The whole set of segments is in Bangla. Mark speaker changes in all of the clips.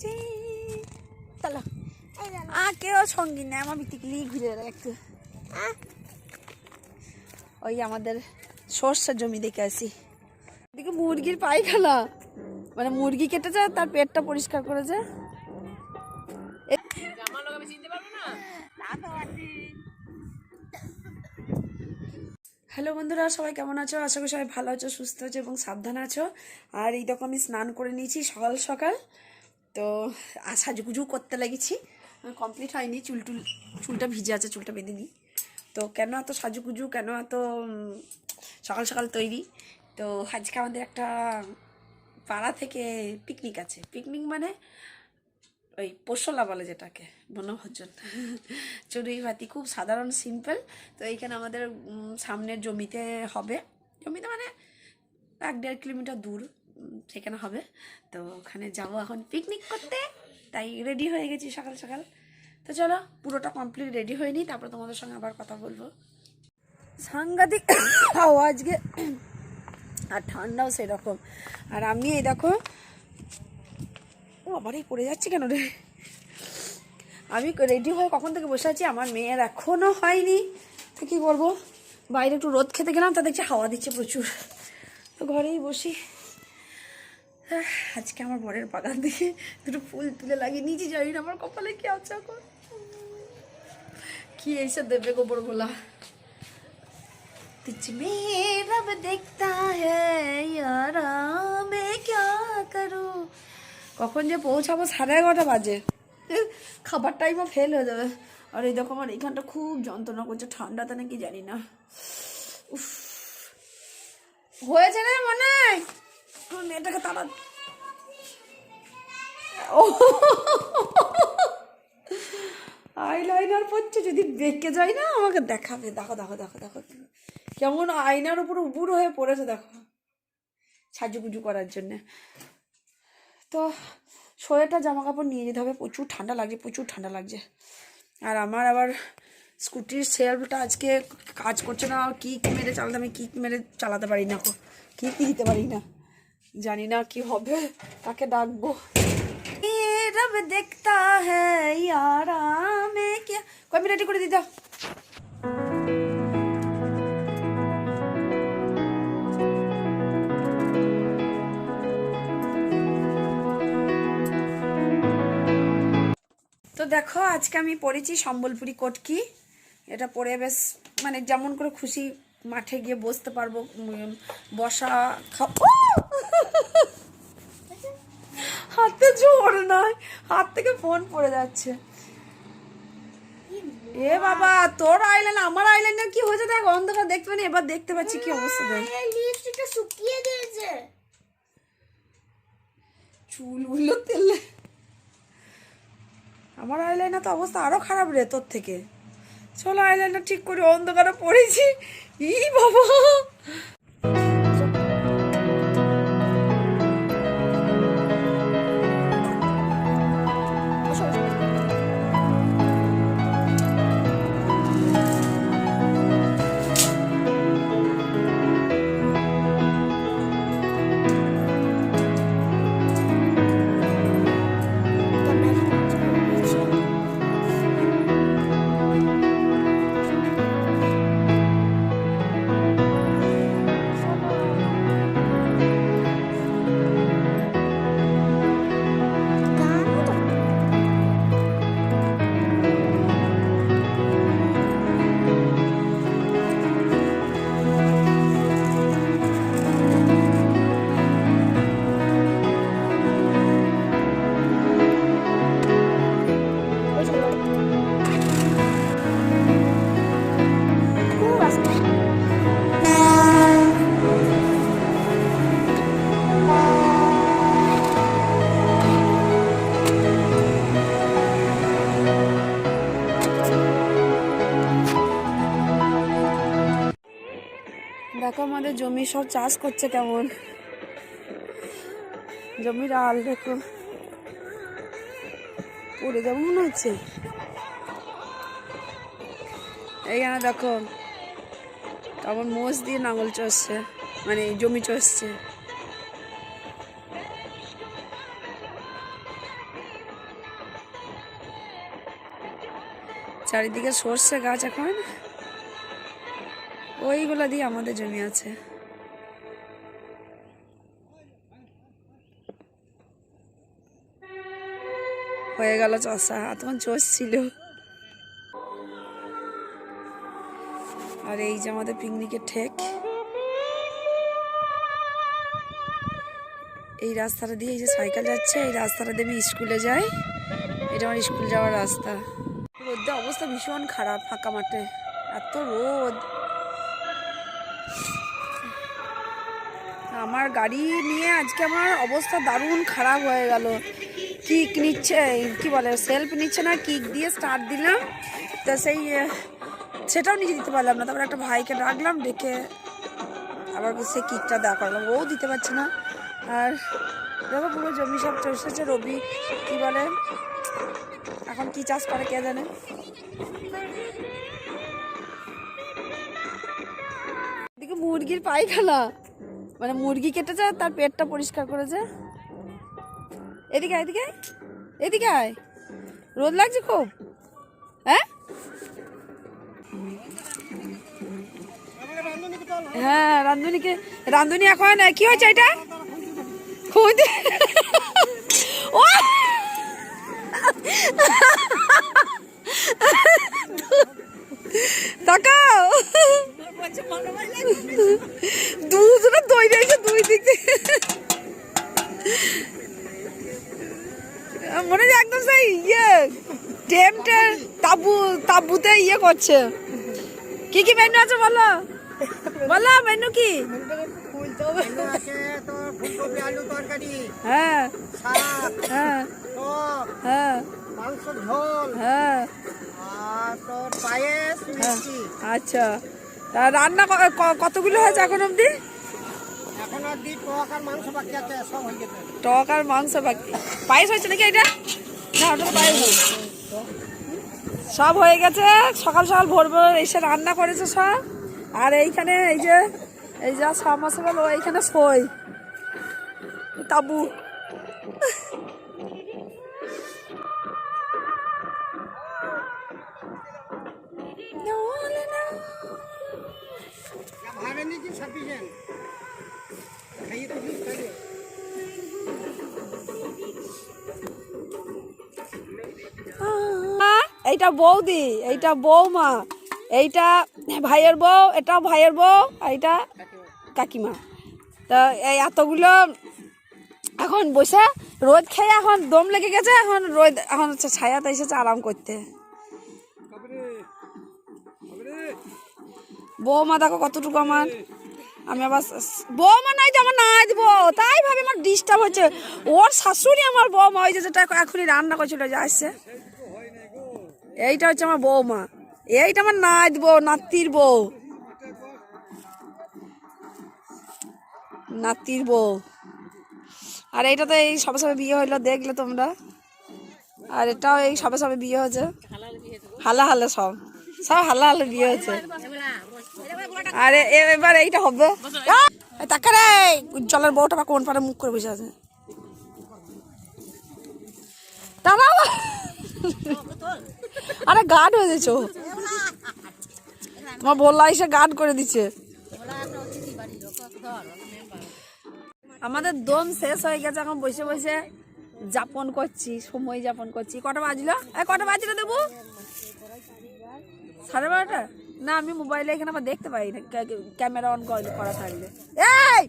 Speaker 1: লাগছে চলো আ কেউ সঙ্গী নেই আমার বিতিকলি ঘুরে একটু ওই আমাদের সর্ষের জমি দেখে আসি। এদিকে মুরগির পায়খানা। মানে মুরগি কেটেছে তার পেটটা পরিষ্কার করেছে হ্যালো বন্ধুরা সবাই কেমন আছো? আশা করি সবাই ভালো আছো সুস্থ আছো এবং সাবধানে আছো। আর এই দেখো আমি স্নান করে নিয়েছি সকাল সকাল। তো সাজুগুজু করতে লেগেছি। কমপ্লিট হয়নি, চুল টুল, চুলটা ভিজে আছে, চুলটা বেঁধে নিই। তো কেন এত সাজুগুজু, কেন এত সকাল সকাল তৈরি? তো আজকে আমাদের একটা পাড়া থেকে পিকনিক আছে। পিকনিক মানে ওই পোষলা বলে যেটাকে, বনভোজন। চড়ুই ভাতি, খুব সাধারণ সিম্পল তো এইখানে আমাদের সামনের জমিতে হবে। জমিতে মানে এক দেড় কিলোমিটার দূর। সেখানে হবে। তো ওখানে যাব এখন পিকনিক করতে। তাই রেডি হয়ে গেছি সকাল সকাল। তো চলো, পুরোটা কমপ্লিট রেডি হয়ে নিই, তারপর তোমাদের সঙ্গে আবার কথা বলব। সাংঘাতিক হাওয়া আজকে। আর ঠান্ডাও সেরকম। আর আমি এই দেখো, ও আবার এই পড়ে যাচ্ছে কেন রে? আমি রেডি হয়ে কখন থেকে বসে আছি, আমার মেয়ের এখনও হয়নি। তো কী করব বাইরে একটু রোদ খেতে গেলাম তা দেখছি হাওয়া দিচ্ছে প্রচুর। তো ঘরেই বসি। আজকে আমার বরের বাগান থেকে দুটো ফুল তুলে লাগিয়ে নিয়েছি জানি না আমার কপালে কি আছে এখন কি এইসব দেবে গোবর গোলা तुझ में रब देखता है यारा मैं क्या करूं কখন যে পৌঁছাবো সাড়ে এগারোটা বাজে খাবার টাইমও ফেল হয়ে যাবে আর এই দেখো আমার এইখানটা খুব যন্ত্রণা করছে ঠান্ডাতে নাকি জানি না উফ হয়েছে রে মনে হয় তোর মেয়েটাকে তাড়া ও। আইলাইনার পড়ছে যদি বেঁকে যায় না, আমাকে দেখাবে। দেখো দেখো দেখো দেখো। কেমন আয়নার উপর উপুর হয়ে পড়েছে, দেখো। সাজুগুজু করার জন্যে। তো সোয়েটার জামা কাপড় নিয়ে যেতে হবে। প্রচুর ঠান্ডা লাগছে, প্রচুর ঠান্ডা লাগছে। আর আমার আবার স্কুটির সেলফটা আজকে কাজ করছে না। কি মেরে চালাতে আমি কি মেরে চালাতে পারি না কি দিতে পারি না? জানি না কি হবে তাকে ডাকবো। রব দেখতা হ্যাঁ ইয়ারা মে কে। কই রেডি করে দিতে তো দেখো, আজকে আমি পরেছি সম্বলপুরি কোটকি এটা পরে বেশ মানে যেমন করে খুশি মাঠে গিয়ে বসতে পারব বসা খা- ও! হাতে জোর নয়। হাত থেকে ফোন পড়ে যাচ্ছে। এ বাবা তোর আইল্যান্ড আমার আইল্যান্ডে কি হয়েছে দেখ অন্ধকার দেখতে পানি এবার দেখতে পাচ্ছি কি অবস্থা দেখ।
Speaker 2: লিপস্টিকটা শুকিয়ে দিয়েছে
Speaker 1: চুলগুলো তেলে। আমার আইলাইনার তো অবস্থা আরও খারাপ রে তোর থেকে। চলো আইলাইনার ঠিক করে অন্ধকারে পড়েছি। ই বাবা। আমাদের জমি সব চাষ করছে কেমন? জমির আল দেখো। পড়ে যাব মনে হচ্ছে। এইখানে দেখো, কেমন মোষ দিয়ে নাঙল চষছে মানে জমি চষছে। চারিদিকে সর্ষে গাছ এখন। ওইগুলো দিয়ে আমাদের জমি আছে। হয়ে গেল চষা তখন চষ ছিল। আর এই যে আমাদের পিকনিকের ঠেক। এই রাস্তাটা দিয়ে এই যে সাইকেল যাচ্ছে, এই রাস্তাটা দিয়ে আমি স্কুলে যাই। এটা আমার স্কুল যাওয়ার রাস্তা। রোদ্দের অবস্থা ভীষণ খারাপ ফাঁকা মাঠে। এত রোদ। আমার গাড়ি নিয়ে আজকে আমার অবস্থা দারুণ খারাপ হয়ে গেল। কিক নিচ্ছে, কি বলে সেলফ নিচ্ছে না কিক দিয়ে স্টার্ট দিলাম। তো সেই সেটাও নিজে দিতে পারলাম না। তারপর একটা ভাইকে ডাকলাম, ডেকে আবার সে কিকটা দেওয়া করলাম ও দিতে পারছে না। আর দেখো পুরো জমি সব চষেছে রবি, কি বলে, এখন কি চাষ করে কে জানে? মুরগির পায়খানা। মানে মুরগি কেটেছে তার পেটটা পরিষ্কার করেছে এদিকে এদিকে এদিকে আয়। রোদ লাগছে খুব হ্যাঁ? হ্যাঁ রান্ধুনিকে রান্ধুনি এখন কি হয়েছে এটা? খুঁজে তাকাও। দুজনে দই দিয়েছে দুই দিক মনে হয় একদম সেই ইয়ে টেমটের তাবু তাবুতে ইয়ে করছে। কি কি মেনু আছে বলো? বলো মেনু কি?
Speaker 3: আছে তোর তরকারি
Speaker 1: হ্যাঁ। হ্যাঁ হ্যাঁ। হ্যাঁ।
Speaker 3: আর পায়েস মিষ্টি।
Speaker 1: আচ্ছা। তা রান্না কতগুলো হয়েছে এখন অবধি?
Speaker 3: টক আর মাংস বাকি আছে সব হয়ে গেছে।
Speaker 1: টক মাংস বাকি। পায়েস হয়েছে নাকি এটা? না ওটা পায়েস হয়েছে। সব হয়ে গেছে। সকাল সকাল ভোর ভোর এসে রান্না করেছে সব। আর এইখানে এই যে এই যা সামাসেবেল ও এইখানে সই। তাবু। এইটা বৌদি এইটা বৌমা এইটা ভাইয়ের বউ এটা ভাইয়ের বউ এইটা কাকিমা। তা এই এতগুলো এখন বসে রোদ খেয়ে এখন দম লেগে গেছে এখন রোদ এখন ছায়াতে এসেছে আরাম করতে। বৌমা, দেখো কতটুকু আমার। আমি আবার বৌমা নাই যে আমার না দিব। তাই ভাবে আমার ডিস্টার্ব হচ্ছে। ওর শাশুড়ি আমার বৌমা, ওই যেটা এখনই রান্না করছিল, যে আসছে। এইটা হচ্ছে আমার বৌমা। এইটা আমার না দিব, নাতির বউ। নাতির বউ। আর এইটা তো এই সবে সবে বিয়ে হইল, দেখলে তোমরা। আর এটাও এই সবে সবে বিয়ে হয়েছে। হালা হালা সব। সব হালা হালা বিয়ে হয়েছে। আরে এবার এইটা হবে! এই রে জলের বউটা বা কোন পারে মুখ করে বসে আছে? আরে গার্ড হয়ে দিছো তোমার বললা এসে গার্ড করে দিচ্ছে। আমাদের দম শেষ হয়ে গেছে, এখন বসে বসে যাপন করছি, সময় যাপন করছি। কটা বাজলো? কটা বাজলো দেবো? সাড়ে বারোটা না, আমি মোবাইলে এখানে আবার দেখতে পাই না ক্যামেরা অন করা থাকলে। এই!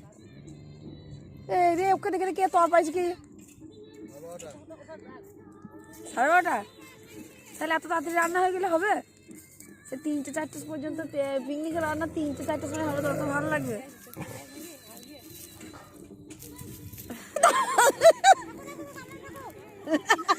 Speaker 1: রে ওকে দেখে কে তর পাইছে কি? সাড়ে বারোটা? তাহলে এত তাড়াতাড়ি রান্না হয়ে গেলে হবে? সে তিনটে, চারটে পর্যন্ত পিকনিকের রান্না তিনটে, চারটে সময় হবে, তত ভালো লাগবে।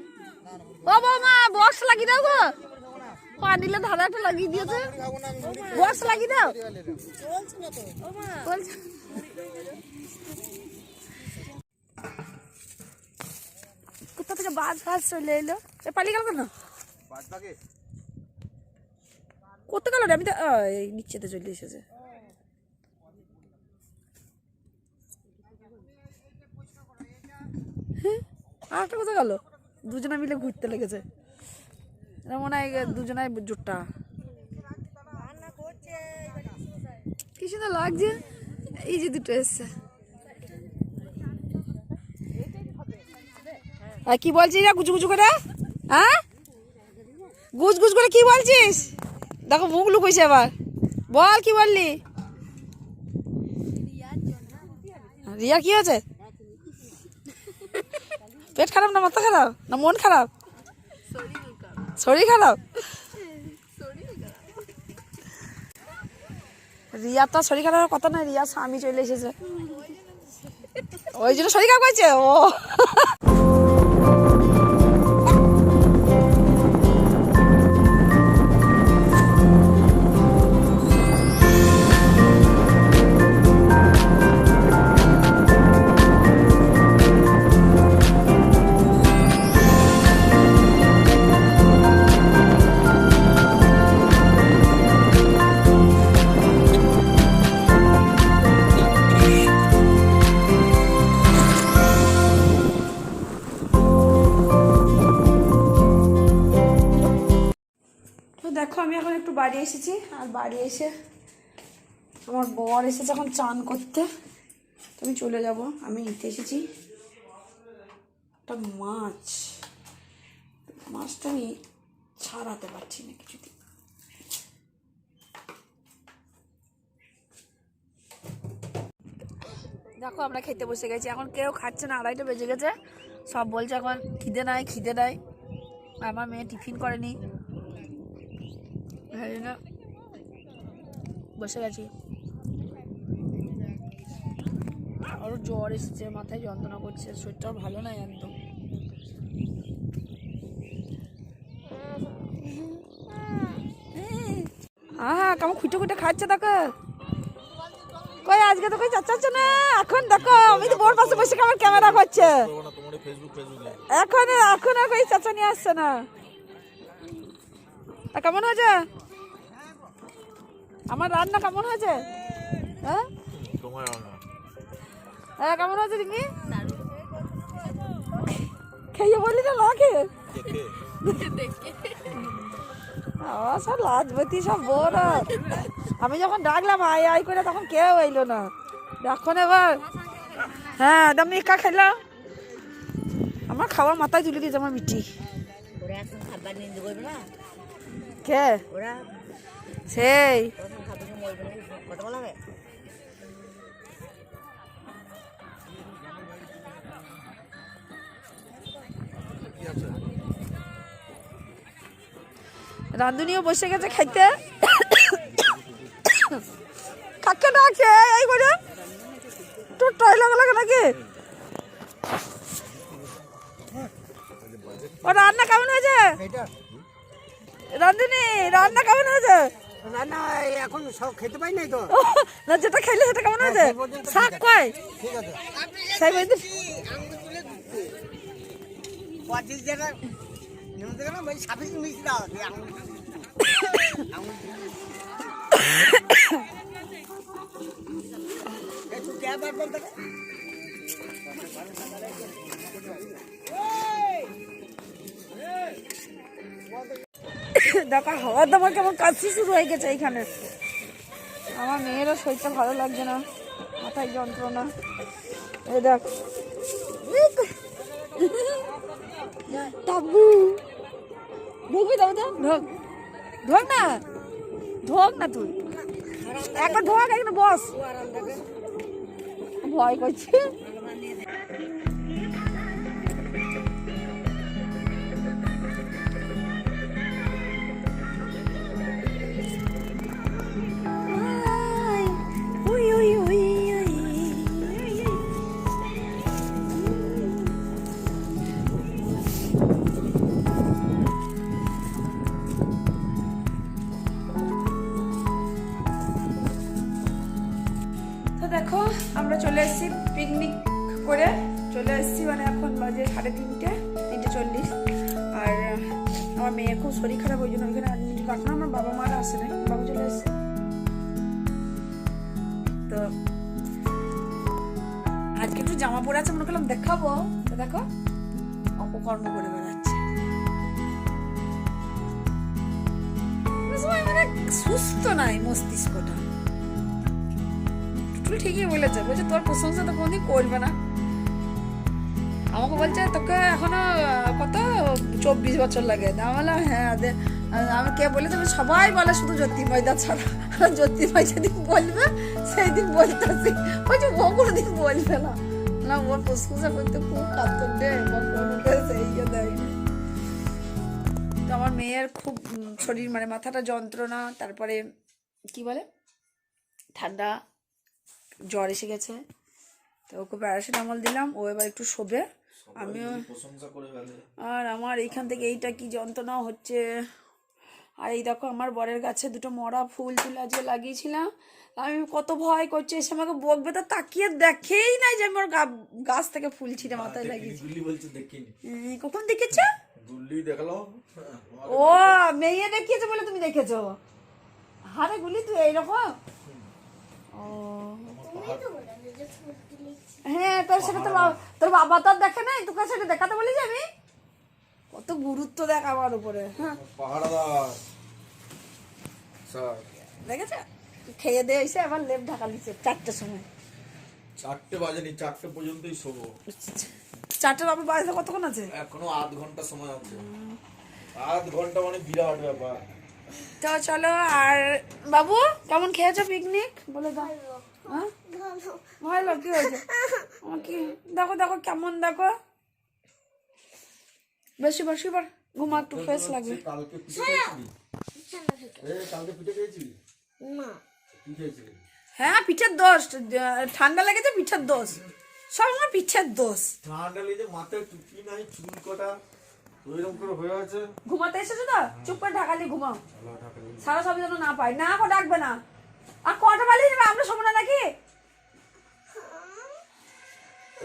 Speaker 1: ও বৌমা বক্স লাগিয়ে দাও গো। পানিলে ধারা একটা লাগিয়ে দিয়েছে। বক্স লাগিয়ে দাও। কোথা থেকে বাজ ফাজ চলে এলো? এ পালিয়ে গেল কেন? করতে গেল আমি তো নিচেতে চলে এসেছে। হ্যাঁ, আর একটা কোথায় গেল? দুজনে মিলে ঘুরতে লেগেছে। মনে হয় এ দুজনাই জোটটা। কি সুন্দর লাগছে। এই যে দুটো এসছে। কি বলছিস রে গুজু গুজু করে? হ্যাঁ? গুজ গুজ করে কি বলছিস? দেখো মুখ লুকোইছে আবার। বল কি বললি? রিয়া কি হয়েছে? পেট খারাপ না মাথা খারাপ না মন খারাপ? শরীর খারাপ। রিয়া তো শরীর খারাপের কথা না রিয়া স্বামী চলে এসেছে। ওই জন্য শরীর খারাপ করছে? ও। দেখো, আমি এখন একটু বাড়ি এসেছি। আর বাড়ি এসে আমার বর এসেছে এখন চান করতে আমি চলে যাব। আমি নিতে এসেছি একটা মাছ। মাছটা আমি ছাড়াতে পারছি না কিছুদিন দেখো, আমরা খেতে বসে গেছি। এখন কেউ খাচ্ছে না, আড়াইটা বেজে গেছে। সব বলছে এখন খিদে নাই খিদে নাই। আমার মেয়ে টিফিন করেনি। এই জন্য বসে গেছি। আরও জ্বর এসেছে, মাথায় যন্ত্রণা করছে, শরীরটাও ভালো নাই একদম। আহা, কেমন খুঁটে খুঁটে খাচ্ছে দেখো। কই, আজকে তো কই চাচ্ছ না? এখন দেখো, আমি তো বোর পাশে বসে আমার ক্যামেরা করছে। এখন এখন আর কই চাচা নিয়ে আসছে না। কেমন হয়েছে? আমার রান্না কেমন হয়েছে? হ্যাঁ?
Speaker 4: তোমার রান্না?
Speaker 1: হ্যাঁ কেমন হয়েছে তুমি খেয়ে বলি না
Speaker 4: দেখে।
Speaker 1: সব লাজবতী সব আমি যখন ডাকলাম আয় আয় করে তখন কেউ এলো না। দেখুন এবার। হ্যাঁ আমি একা খেলাম আমার খাওয়া মাথায় তুলে দিয়েছে আমার মিটি কে?
Speaker 3: ওরা
Speaker 1: সেই।
Speaker 3: না
Speaker 1: রাঁধুনিও বসে গেছে খাইতে। কাকে ডাকছে এই করে তোর টয়লা লাগে নাকি? ও রান্না কেমন হয়েছে? রাঁধুনি রান্না কেমন হয়েছে?
Speaker 5: রান্না এখন সব খেতে পাই নাই তো।
Speaker 1: না যেটা খেলে সেটা কেমন হয়েছে? শাক কয়?
Speaker 5: ঠিক আছে।
Speaker 1: সাই বলতে
Speaker 5: পঁচিশ টাকা নিমন্ত্রণ গেলাম ওই ছাব্বিশ মিষ্টি দাও একটু ক্যাব আর বলতে
Speaker 1: দেখা হওয়ার দাবার কেমন? কাশি শুরু হয়ে গেছে এইখানে আমার মেয়েরও শরীরটা ভালো লাগছে না মাথায় যন্ত্রণা। এই দেখ। তাবু। ঢুকবি তো ওদের? ঢোক। ঢোক না। ঢোক না তুই। একটা ঢোক একটা বস। ভয় করছে। চলে এসেছি পিকনিক করে। চলে এসেছি মানে এখন বাজে সাড়ে তিনটে তিনটে চল্লিশ। আর আমার মেয়ে খুব শরীর খারাপ ওই জন্য ওইখানে এখন আমার বাবা মারা আসে নাই, বাবু চলে এসেছে। তো, আজকে একটু জামা পরে আছে, মনে করলাম দেখাবো। তো দেখো, অপকর্ম করে বেড়াচ্ছে। মানে সুস্থ নাই মস্তিষ্কটা। টুটুল ঠিকই বলেছে। বলছে, তোর প্রশংসা তো কোনদিন করবে না। আমাকে বলছে, তোকে এখনও কত? চব্বিশ বছর লাগে। আমি বললাম হ্যাঁ আমি কে বলেছে, সবাই বলে শুধু জ্যোতির্ময়দা ছাড়া। জ্যোতির্ময় যেদিন বলবে সেই দিন বলতেছি। বলছে, ও কোনোদিন বলবে না। না ওর প্রশংসা করতে খুব কাতর রে কোনোকে ইয়ে তো আমার মেয়ের খুব শরীর মানে মাথাটা যন্ত্রণা, তারপরে কি বলে? ঠান্ডা জ্বর এসে গেছে। তো ওকে প্যারাসিটামল দিলাম ও এবার একটু শোবে। আমিও আর আমার এইখান থেকে এইটা কি যন্ত্রণা হচ্ছে? আর এই দেখো আমার বরের গাছে দুটো মরা ফুল তুলে আজকে লাগিয়েছিলাম। আমি কত ভয় করছি এসে আমাকে বকবে তো তাকিয়ে দেখেই নাই যে আমার গা- গাছ থেকে ফুল ছিঁড়ে মাথায় লাগিয়েছি। কখন দেখেছ? ও মেয়ে দেখিয়েছে বলে তুমি দেখেছ? হারে গুলি তুই এইরকম? ও।
Speaker 2: তো
Speaker 1: হ্যাঁ তোর সেটা তোর বাবা তোর বাবা তো আর দেখে নাই তোকে সেটা দেখাতে বলি যে আমি? কত গুরুত্ব দেখ আমার উপরে হ্যাঁ। দেখেছে? খেয়ে দিয়ে এসে আবার লেপ ঢাকা দিচ্ছে চারটের সময়।
Speaker 4: চারটে বাজেনি চারটে পর্যন্তই শোবো।
Speaker 1: চারটে বাবা বাজতে কতক্ষণ আছে?
Speaker 4: এখনও আধ ঘণ্টা সময় আছে। আধ ঘণ্টা মানে বিরাট ব্যাপার।
Speaker 1: তো চলো আর বাবু কেমন খেয়েছো পিকনিক বলে দাও। হ্যাঁ? ভালো কি হয়েছে কি দেখো দেখো কেমন দেখো। বেশি বেশি বার ঘুমা একটু ফ্রেশ লাগবে।
Speaker 4: কালকে পিঠে খেয়েছিলি?
Speaker 2: না।
Speaker 1: হ্যাঁ পিঠের দোষ। ঠান্ডা লেগেছে পিঠের দোষ। সব আমার পিঠের দোষ।
Speaker 4: ঠান্ডা লেগে মাথায় টুপি নাই চুল কটা।
Speaker 1: ঘুমাতে এসেছ তো? চুপ করে ঢাকালি ঘুমাও। সারা সব যেন না পাই না কো ডাকবে না। আর কটা বালি যাবে? আমরা শোবো না নাকি?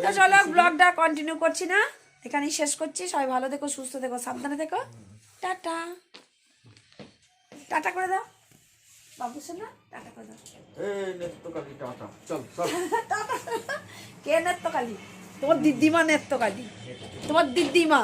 Speaker 1: তো চলো ব্লগটা কন্টিনিউ করছি না। এখানেই শেষ করছি। সবাই ভালো থেকো সুস্থ থেকো সাবধানে থেকো। টাটা। টাটা করে দাও। বাবু শোনা টাটা করে দাও।
Speaker 4: এই টাটা। চল চল।
Speaker 1: টাটা। কে নেত্য কালী তোমার দিদিমা নেত্রকালী। তোমার দিদিমা।